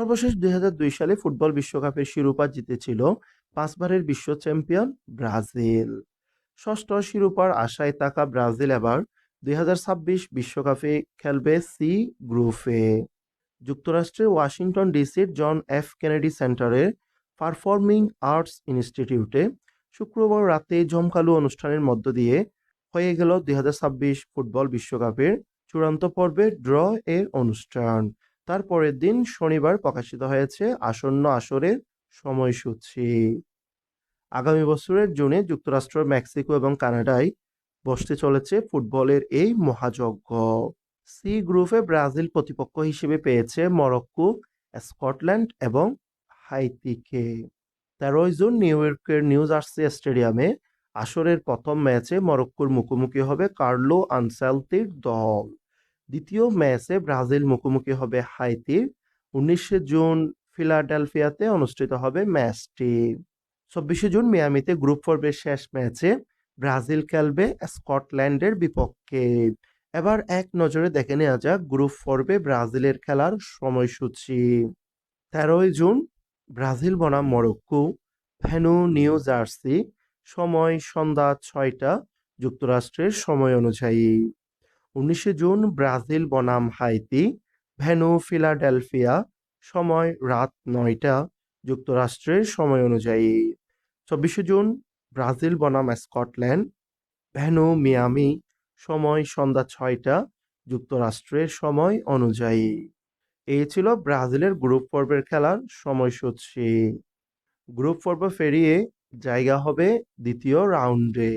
সর্বশেষ দুই হাজার দুই সালে ফুটবল বিশ্বকাপের শিরোপা জিতেছিল পাঁচবারের বিশ্ব চ্যাম্পিয়ন ব্রাজিল। ষষ্ঠ শিরোপার আশায় থাকা ব্রাজিল এবার দুই বিশ্বকাপে খেলবে সি গ্রুপে যুক্তরাষ্ট্রের ওয়াশিংটন ডিসির জন এফ কেনেডি সেন্টারের পারফর্মিং আর্টস ইনস্টিটিউটে শুক্রবার রাতে জমকালো অনুষ্ঠানের মধ্য দিয়ে হয়ে গেল দুই হাজার ছাব্বিশ ফুটবল বিশ্বকাপের চূড়ান্ত পর্বে ড্র এর অনুষ্ঠান। তার পরের দিন শনিবার প্রকাশিত হয়েছে আসন্ন আসরের সময়সূচি। আগামী বছরের জুনে যুক্তরাষ্ট্র, মেক্সিকো এবং কানাডায় বসতে চলেছে ফুটবলের এই মহাযজ্ঞ। সি গ্রুপে ব্রাজিল প্রতিপক্ষ হিসেবে পেয়েছে মরক্কো, স্কটল্যান্ড এবং হাইতিকে। তেরোই জুন নিউ ইয়র্কের নিউ জার্সি স্টেডিয়ামে আসরের প্রথম ম্যাচে মরক্কোর মুখোমুখি হবে কার্লো আনসেলতির দল। দ্বিতীয় ম্যাচে ব্রাজিল মুখোমুখি হবে হাইতির উনিশে জুন ফিলাডেলফিয়াতে অনুষ্ঠিত হবে ম্যাচটি। চব্বিশে জুন মিয়ামিতে গ্রুপ পর্বের শেষ ম্যাচে ব্রাজিল খেলবে স্কটল্যান্ডের বিপক্ষে। এবার এক নজরে দেখে নেওয়া যাক গ্রুপ পর্বে ব্রাজিলের খেলার সময়সূচি। তেরোই জুন ব্রাজিল বনাম মরক্কো, ভেনু নিউ জার্সি। সময় সন্ধ্যা ছয়টা, যুক্তরাষ্ট্রের সময় অনুযায়ী। উনিশে জুন ব্রাজিল, বনাম, হাইতি, ভেনু, ফিলাডেলফিয়া, সময় রাত নয়টা যুক্তরাষ্ট্রের সময় অনুযায়ী। চব্বিশে জুন ব্রাজিল, বনাম, স্কটল্যান্ড, ভেনু, মিয়ামি, সময় সন্ধ্যা ছয়টা, যুক্তরাষ্ট্রের সময় অনুযায়ী। এই ছিল ব্রাজিলের গ্রুপ পর্বের খেলার সময়সূচি। গ্রুপ পর্ব ফেরিয়ে জায়গা হবে দ্বিতীয় রাউন্ডে।